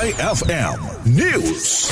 IFM News.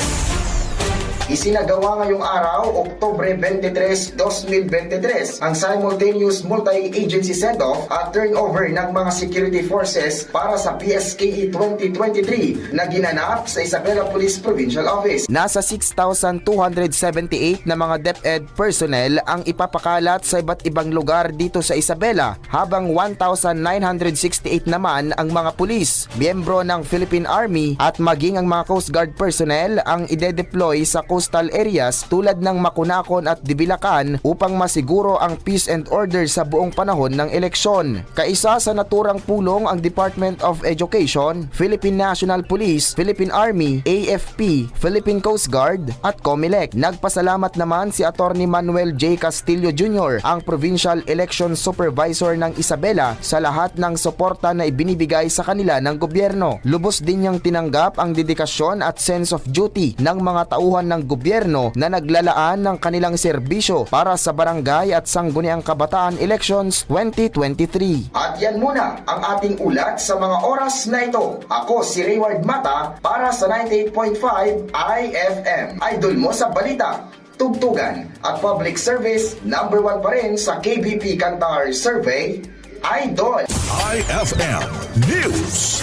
Isinagawa ngayong araw, Oktobre 23, 2023, ang simultaneous multi-agency send-off at turnover ng mga security forces para sa PSKE 2023 na ginanap sa Isabela Police Provincial Office. Nasa 6,278 na mga DepEd personnel ang ipapakalat sa iba't ibang lugar dito sa Isabela habang 1,968 naman ang mga pulis, miyembro ng Philippine Army at maging ang mga Coast Guard personnel ang ide-deploy sa coastal areas tulad ng Makunakon at Dibilacan upang masiguro ang peace and order sa buong panahon ng eleksyon. Kaisa sa naturang pulong ang Department of Education, Philippine National Police, Philippine Army, AFP, Philippine Coast Guard at COMELEC. Nagpasalamat naman si Attorney Manuel J. Castillo Jr., ang Provincial Election Supervisor ng Isabela sa lahat ng suporta na ibinibigay sa kanila ng gobyerno. Lubos din niyang tinanggap ang dedikasyon at sense of duty ng mga tauhan ng gobyerno na naglalaan ng kanilang serbisyo para sa barangay at sangguniang kabataan elections 2023. At yan muna ang ating ulat sa mga oras na ito. Ako si Rayward Mata para sa 98.5 IFM. Idol mo sa balita, tugtugan at public service number 1 pa rin sa KBP Kantar Survey, Idol. IFM News.